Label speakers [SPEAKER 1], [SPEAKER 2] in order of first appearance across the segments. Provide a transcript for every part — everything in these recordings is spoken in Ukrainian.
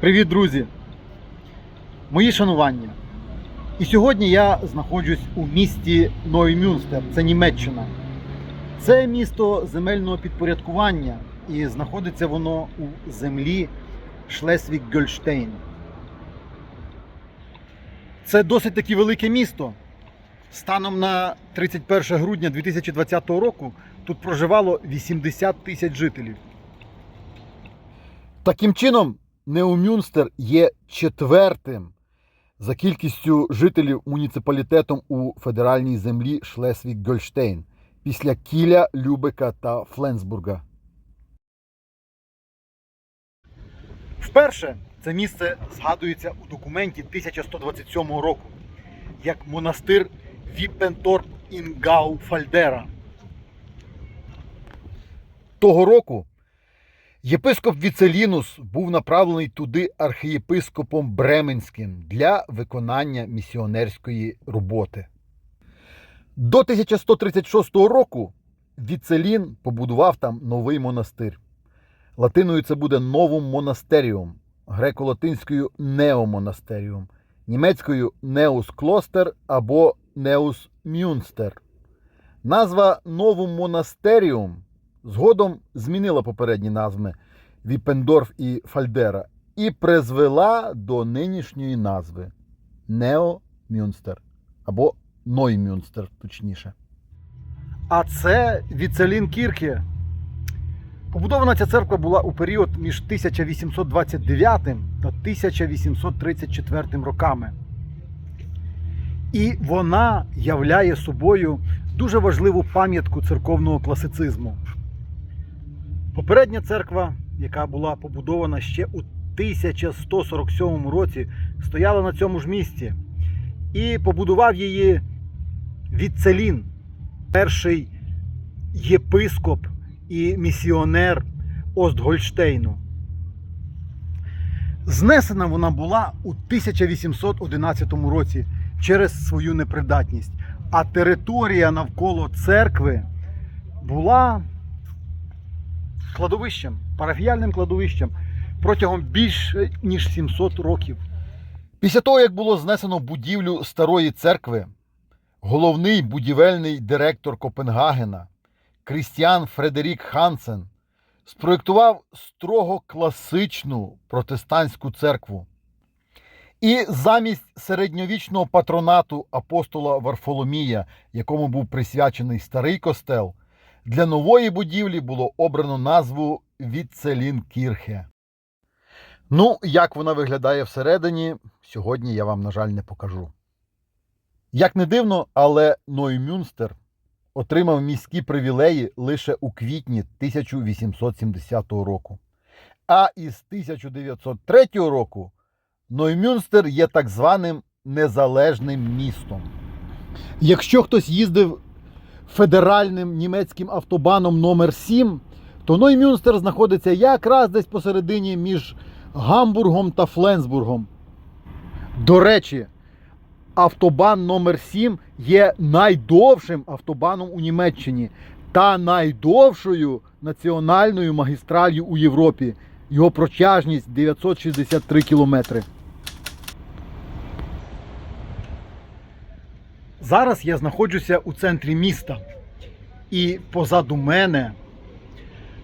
[SPEAKER 1] Привіт, друзі! Мої шанування. І сьогодні я знаходжусь у місті Ноймюнстер, це Німеччина. Це місто земельного підпорядкування і знаходиться воно у землі Шлесвік-Гольштейн. Це досить таки велике місто. Станом на 31 грудня 2020 року тут проживало 80 тисяч жителів. Таким чином, Неумюнстер є четвертим за кількістю жителів муніципалітетом у федеральній землі Шлесвік-Гольштейн після Кіля, Любека та Фленсбурга. Вперше це місце згадується у документі 1127 року як монастир Віппенторп Інгау Фальдера. Того року єпископ Віцелінус був направлений туди архієпископом Бременським для виконання місіонерської роботи. До 1136 року Віцелін побудував там новий монастир. Латиною це буде новум монастеріум, греко-латинською неомонастеріум, німецькою Неус Клостер або Неус Мюнстер. Назва Новум Монастеріум згодом змінила попередні назви Віпендорф і Фальдера і призвела до нинішньої назви Нео Мюнстер або Ноймюнстер, точніше. А це Віцелін Кірке. Побудована ця церква була у період між 1829 та 1834 роками. І вона являє собою дуже важливу пам'ятку церковного класицизму. Попередня церква, яка була побудована ще у 1147 році, стояла на цьому ж місці. І побудував її Віцелін, перший єпископ і місіонер Остгольштейну. Знесена вона була у 1811 році через свою непридатність, а територія навколо церкви була кладовищем, парафіяльним кладовищем протягом більше ніж 700 років. Після того, як було знесено будівлю старої церкви, головний будівельний директор Копенгагена Крістіан Фредерік Хансен спроєктував строго класичну протестантську церкву. І замість середньовічного патронату апостола Варфоломія, якому був присвячений старий костел, для нової будівлі було обрано назву Віцелін Кірхе. Ну, як вона виглядає всередині, сьогодні я вам, на жаль, не покажу. Як не дивно, але Ноймюнстер отримав міські привілеї лише у квітні 1870 року. А із 1903 року Ноймюнстер є так званим незалежним містом. Якщо хтось їздив федеральним німецьким автобаном номер 7 то Ноймюнстер знаходиться якраз десь посередині між Гамбургом та Фленсбургом. До речі, автобан номер 7 є найдовшим автобаном у Німеччині та найдовшою національною магістралью у Європі. Його протяжність 963 кілометри. Зараз я знаходжуся у центрі міста. І позаду мене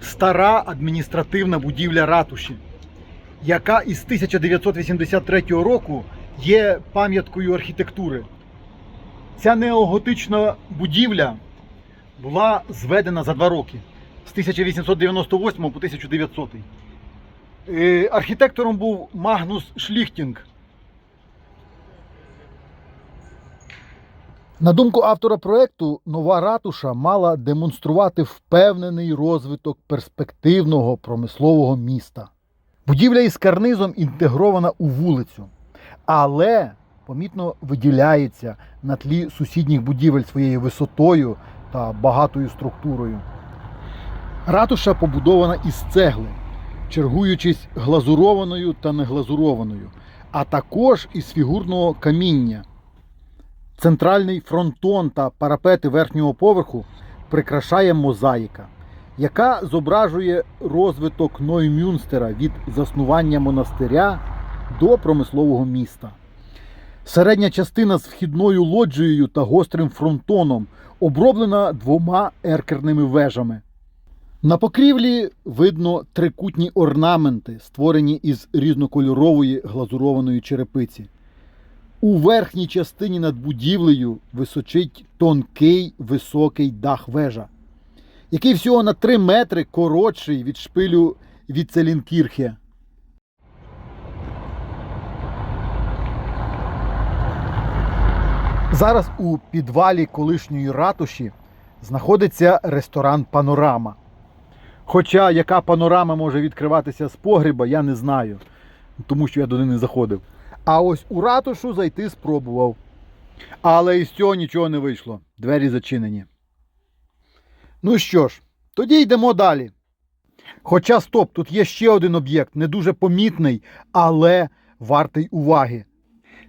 [SPEAKER 1] стара адміністративна будівля ратуші, яка із 1983 року є пам'яткою архітектури. Ця неоготична будівля була зведена за два роки з 1898 по 1900. Е, Архітектором був Магнус Шліхтінг. На думку автора проекту, нова ратуша мала демонструвати впевнений розвиток перспективного промислового міста. Будівля із карнизом інтегрована у вулицю, але помітно виділяється на тлі сусідніх будівель своєю висотою та багатою структурою. Ратуша побудована із цегли, чергуючись глазурованою та неглазурованою, а також із фігурного каміння. Центральний фронтон та парапети верхнього поверху прикрашає мозаїка. яка зображує розвиток Ноймюнстера від заснування монастиря до промислового міста. Середня частина з вхідною лоджією та гострим фронтоном оброблена двома еркерними вежами. На покрівлі видно трикутні орнаменти, створені із різнокольорової глазурованої черепиці. У верхній частині над будівлею височить тонкий високий дах вежа, який всього на 3 метри коротший від шпилю Віцелінкірхе. Зараз у підвалі колишньої ратуші знаходиться ресторан Панорама. Хоча яка панорама може відкриватися з погріба, я не знаю, тому що я до неї не заходив. А ось у ратушу зайти спробував. Але із цього нічого не вийшло. Двері зачинені. Ну що ж, тоді йдемо далі. Хоча стоп, тут є ще один об'єкт, не дуже помітний, але вартий уваги.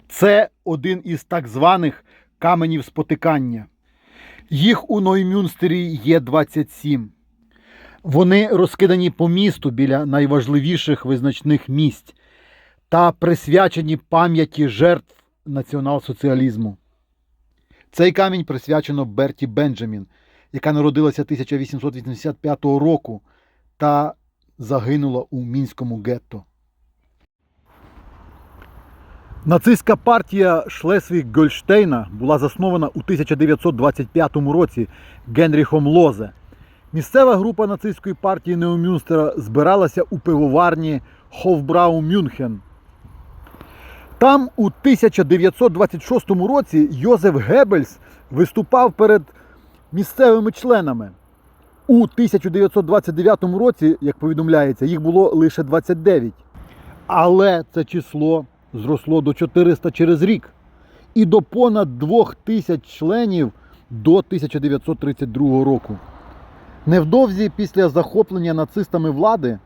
[SPEAKER 1] Це один із так званих каменів спотикання. Їх у Ноймюнстері є 27. Вони розкидані по місту біля найважливіших визначних місць та присвячені пам'яті жертв націонал-соціалізму. Цей камінь присвячено Берті Бенджамін, яка народилася 1885 року та загинула у мінському гетто. Нацистська партія шлесвіг гольштейна була заснована у 1925 році Генріхом Лозе. Місцева група нацистської партії Неомюнстера збиралася у пивоварні Хофбрау Мюнхен. Там у 1926 році Йозеф Геббельс виступав перед місцевими членами. У 1929 році, як повідомляється, їх було лише 29. Але це число зросло до 400 через рік і до понад 2000 членів до 1932 року. Невдовзі після захоплення нацистами влади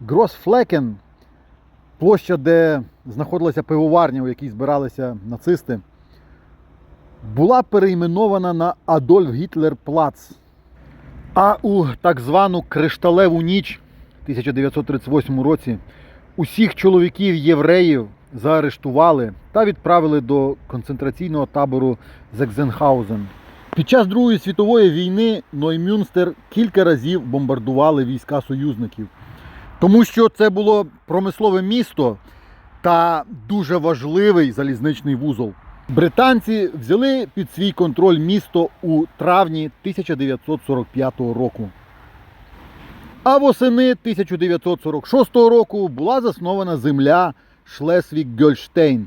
[SPEAKER 1] Гросфлекен, площа, де знаходилася пивоварня, у якій збиралися нацисти, була перейменована на Адольф Гітлер Плац. А у так звану Кришталеву ніч 1938 році усіх чоловіків євреїв заарештували та відправили до концентраційного табору Зекзенхаузен. Під час Другої світової війни Ноймюнстер кілька разів бомбардували війська союзників, тому що це було промислове місто та дуже важливий залізничний вузол. Британці взяли під свій контроль місто у травні 1945 року. А восени 1946 року була заснована земля Шлесвік-Гольштейн.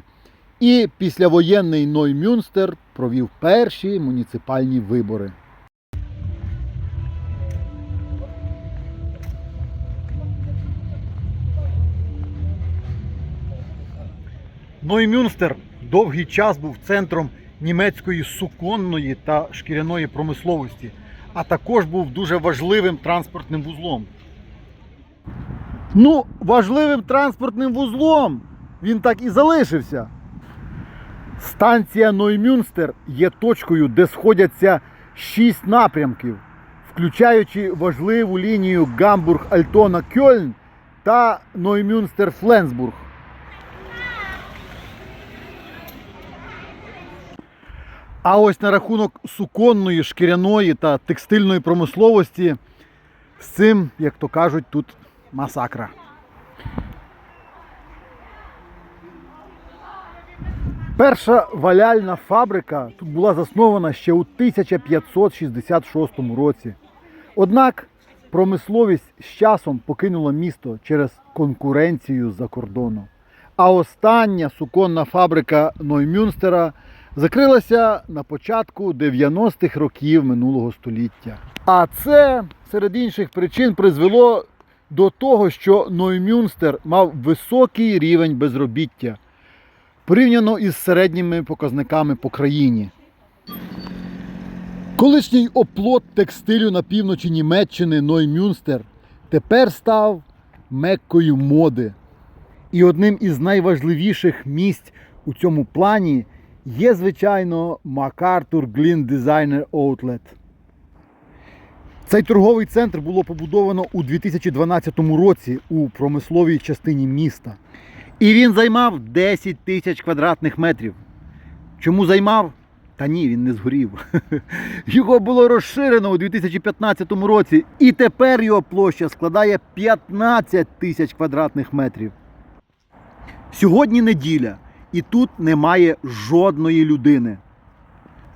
[SPEAKER 1] І післявоєнний Ноймюнстер провів перші муніципальні вибори. Ноймюнстер довгий час був центром німецької суконної та шкіряної промисловості, а також був дуже важливим транспортним вузлом. Ну, важливим транспортним вузлом він так і залишився. Станція Ноймюнстер є точкою, де сходяться шість напрямків, включаючи важливу лінію Гамбург-Альтона-Кьольн та Ноймюнстер-Фленсбург. А ось на рахунок суконної, шкіряної та текстильної промисловості з цим, як то кажуть, тут масакра. Перша валяльна фабрика тут була заснована ще у 1566 році. Однак промисловість з часом покинула місто через конкуренцію з-за кордону. А остання суконна фабрика Ноймюнстера закрилася на початку 90-х років минулого століття. А це серед інших причин призвело до того, що Ноймюнстер мав високий рівень безробіття порівняно із середніми показниками по країні. Колишній оплот текстилю на півночі Німеччини Ноймюнстер тепер став меккою моди. І одним із найважливіших місць у цьому плані є, звичайно, MacArthur Glynn Designer Outlet. Цей торговий центр було побудовано у 2012 році у промисловій частині міста. І він займав 10 тисяч квадратних метрів. Чому займав? Та ні, він не згорів. Його було розширено у 2015 році, і тепер його площа складає 15 тисяч квадратних метрів. Сьогодні неділя, і тут немає жодної людини.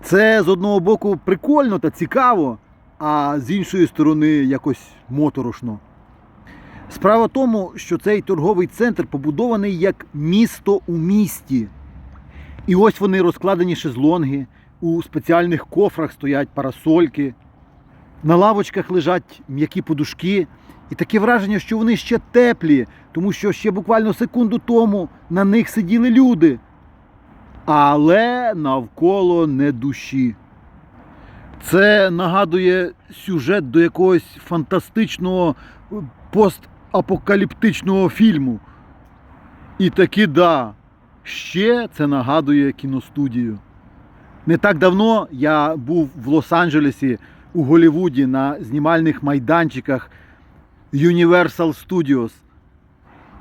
[SPEAKER 1] Це з одного боку прикольно та цікаво, а з іншої сторони якось моторошно. Справа в тому, що цей торговий центр побудований як місто у місті. І ось вони розкладені шезлонги, у спеціальних кофрах стоять парасольки, на лавочках лежать м'які подушки. І таке враження, що вони ще теплі, тому що ще буквально секунду тому на них сиділи люди. Але навколо не душі. Це нагадує сюжет до якогось фантастичного е, постапокаліптичного фільму. І таки да, ще це нагадує кіностудію. Не так давно я був в Лос-Анджелесі у Голлівуді на знімальних майданчиках Universal Studios.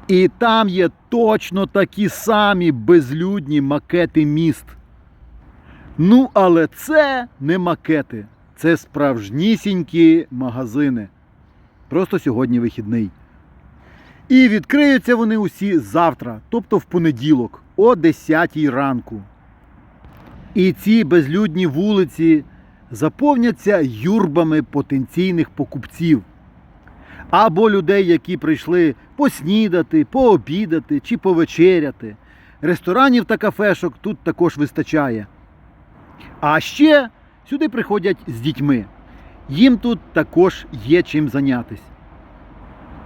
[SPEAKER 1] І там є точно такі самі безлюдні макети міст. Ну, але це не макети, це справжнісінькі магазини. Просто сьогодні вихідний. І відкриються вони усі завтра, тобто в понеділок, о 10 ранку. І ці безлюдні вулиці заповняться юрбами потенційних покупців або людей, які прийшли поснідати, пообідати чи повечеряти. Ресторанів та кафешок тут також вистачає. А ще сюди приходять з дітьми. Їм тут також є чим зайнятись.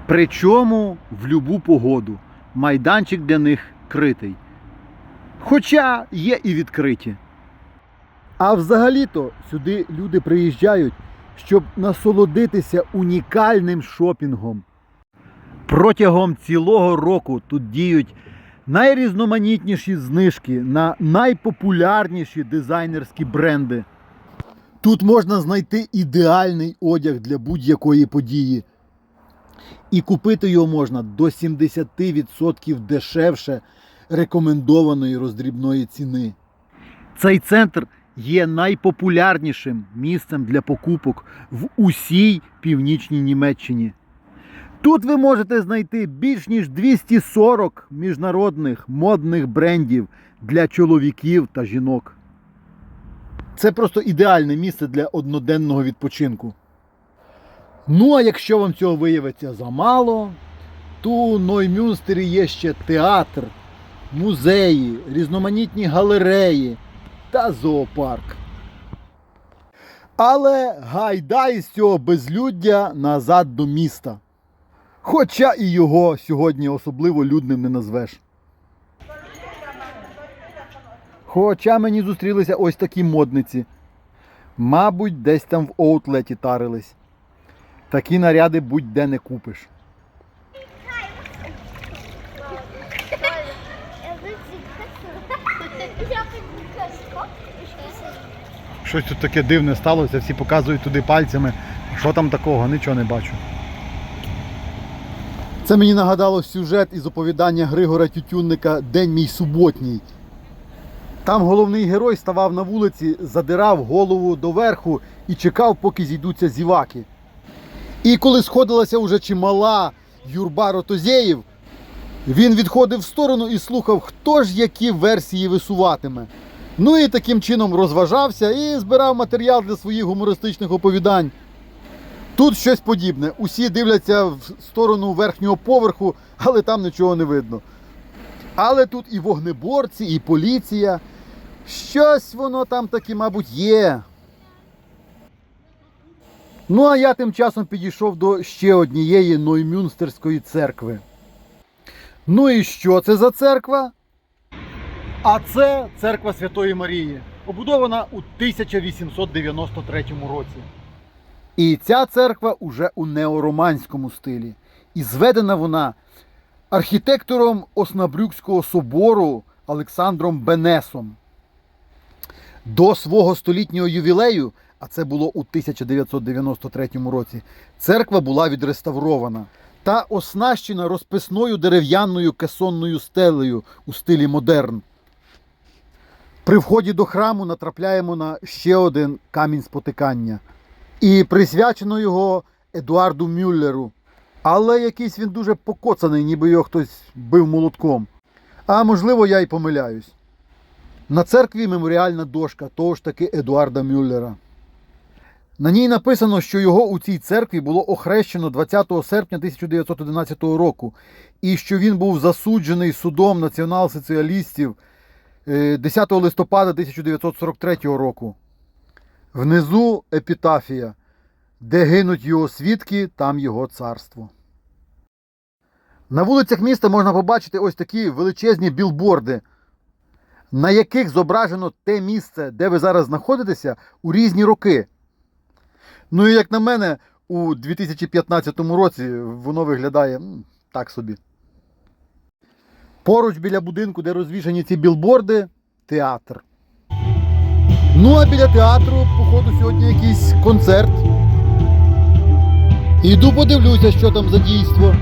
[SPEAKER 1] Причому в любу погоду майданчик для них критий. Хоча є і відкриті. А взагалі-то сюди люди приїжджають, щоб насолодитися унікальним шопінгом. Протягом цілого року тут діють найрізноманітніші знижки на найпопулярніші дизайнерські бренди. Тут можна знайти ідеальний одяг для будь-якої події. І купити його можна до 70% дешевше рекомендованої роздрібної ціни. Цей центр є найпопулярнішим місцем для покупок в усій північній Німеччині. Тут ви можете знайти більш ніж 240 міжнародних модних брендів для чоловіків та жінок. Це просто ідеальне місце для одноденного відпочинку. Ну, а якщо вам цього виявиться замало, то у Ноймюнстері є ще театр, музеї, різноманітні галереї та зоопарк. Але гайда із цього безлюддя назад до міста. Хоча і його сьогодні особливо людним не назвеш. Хоча мені зустрілися ось такі модниці. Мабуть, десь там в оутлеті тарились. Такі наряди будь-де не купиш. Щось тут таке дивне сталося, всі показують туди пальцями. Що там такого, нічого не бачу. Це мені нагадало сюжет із оповідання Григора Тютюнника День мій суботній. Там головний герой ставав на вулиці, задирав голову доверху і чекав, поки зійдуться зіваки. І коли сходилася уже чимала юрба ротозеїв, він відходив в сторону і слухав, хто ж які версії висуватиме. Ну і таким чином розважався і збирав матеріал для своїх гумористичних оповідань. Тут щось подібне. Усі дивляться в сторону верхнього поверху, але там нічого не видно. Але тут і вогнеборці, і поліція. Щось воно там таки, мабуть, є. Ну, а я тим часом підійшов до ще однієї Ноймюнстерської церкви. Ну і що це за церква? А це церква Святої Марії, побудована у 1893 році. І ця церква уже у неороманському стилі. І зведена вона архітектором Оснабрюкського собору Олександром Бенесом. До свого столітнього ювілею а це було у 1993 році, церква була відреставрована та оснащена розписною дерев'яною кесонною стелею у стилі модерн. При вході до храму натрапляємо на ще один камінь спотикання. І присвячено його Едуарду Мюллеру. Але якийсь він дуже покоцаний, ніби його хтось бив молотком. А можливо, я й помиляюсь. На церкві меморіальна дошка того ж таки Едуарда Мюллера. На ній написано, що його у цій церкві було охрещено 20 серпня 1911 року, і що він був засуджений судом націонал-соціалістів 10 листопада 1943 року. Внизу епітафія. Де гинуть його свідки, там його царство. На вулицях міста можна побачити ось такі величезні білборди, на яких зображено те місце, де ви зараз знаходитеся, у різні роки. Ну і як на мене, у 2015 році воно виглядає так собі. Поруч біля будинку, де розвішані ці білборди, театр. Ну а біля театру, походу, сьогодні якийсь концерт. Іду подивлюся, що там за дійство.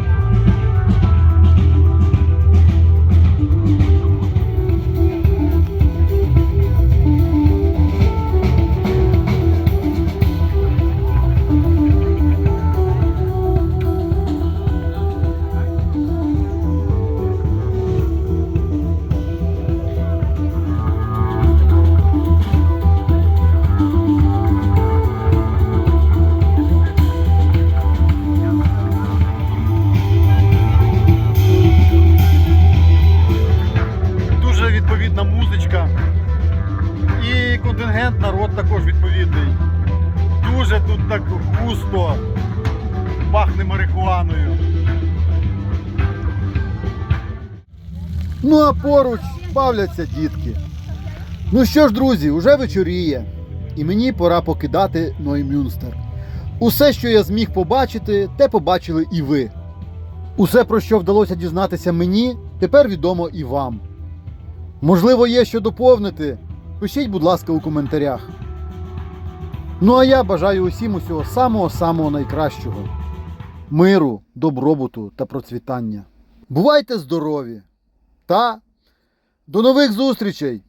[SPEAKER 1] Бавляться дітки. Ну що ж, друзі, уже вечоріє, і мені пора покидати Ноймюнстер. Усе, що я зміг побачити, те побачили і ви. Усе, про що вдалося дізнатися мені, тепер відомо і вам. Можливо, є що доповнити. Пишіть, будь ласка, у коментарях. Ну а я бажаю усім усього самого-самого найкращого. Миру, добробуту та процвітання. Бувайте здорові! Та до нових зустрічей!